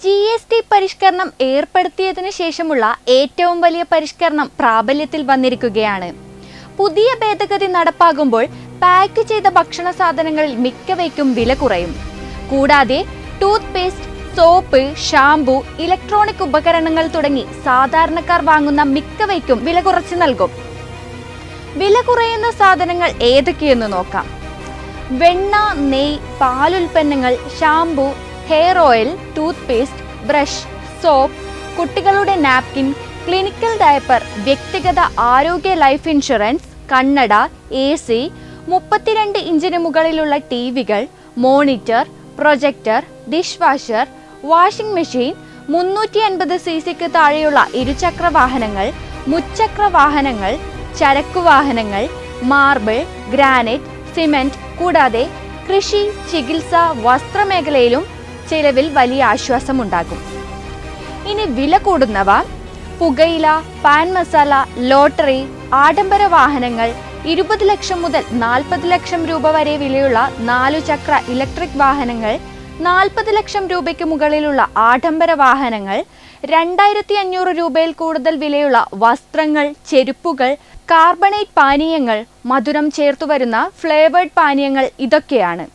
G S T പരിഷ്കരണം ഏർപ്പെടുത്തിയതിനു ശേഷമുള്ള ഏറ്റവും വലിയ പരിഷ്കരണം പ്രാബല്യത്തിൽ വന്നിരിക്കുകയാണ്. പുതിയ ഭേദഗതി നടപ്പാകുമ്പോൾ പാക്ക് ചെയ്ത ഭക്ഷണ സാധനങ്ങളിൽ മിക്കവയ്ക്കും വില കുറയും. കൂടാതെ toothpaste soap shampoo electronic ഉപകരണങ്ങൾ തുടങ്ങി സാധാരണക്കാർ വാങ്ങുന്ന മിക്കവയ്ക്കും വില കുറച്ച് നൽകും. വില കുറയുന്ന സാധനങ്ങൾ ഏതൊക്കെയെന്ന് നോക്കാം. വെണ്ണ നെയ് പാലുൽപ്പന്നങ്ങൾ shampoo hair oil toothpaste brush soap കുട്ടികളുടെ നാപ്കിൻ ക്ലിനിക്കൽ ഡയപ്പർ വ്യക്തിഗത ആരോഗ്യ ലൈഫ് ഇൻഷുറൻസ് കണ്ണട എ സി മുപ്പത്തിരണ്ട് ഇഞ്ചിന് മുകളിലുള്ള T വികൾ monitor projector dish washer washing machine മുന്നൂറ്റി അൻപത് സി സിക്ക് താഴെയുള്ള ഇരുചക്ര വാഹനങ്ങൾ മുച്ചക്ര വാഹനങ്ങൾ ചരക്കു വാഹനങ്ങൾ മാർബിൾ ഗ്രാനൈറ്റ് സിമന്റ് കൂടാതെ കൃഷി ചികിത്സ വസ്ത്രമേഖലയിലും ചിലവിൽ വലിയ ആശ്വാസമുണ്ടാകും. ഇനി വില കൂടുന്നവ പുകയില പാൻ മസാല ലോട്ടറി ആഡംബര വാഹനങ്ങൾ ഇരുപത് ലക്ഷം മുതൽ നാൽപ്പത് ലക്ഷം രൂപ വരെ വിലയുള്ള നാലു ചക്ര ഇലക്ട്രിക് വാഹനങ്ങൾ നാൽപ്പത് ലക്ഷം രൂപയ്ക്ക് മുകളിലുള്ള ആഡംബര വാഹനങ്ങൾ രണ്ടായിരത്തി അഞ്ഞൂറ് രൂപയിൽ കൂടുതൽ വിലയുള്ള വസ്ത്രങ്ങൾ ചെരുപ്പുകൾ കാർബണേറ്റ് പാനീയങ്ങൾ മധുരം ചേർത്തു വരുന്ന ഫ്ലേവേർഡ് പാനീയങ്ങൾ ഇതൊക്കെയാണ്.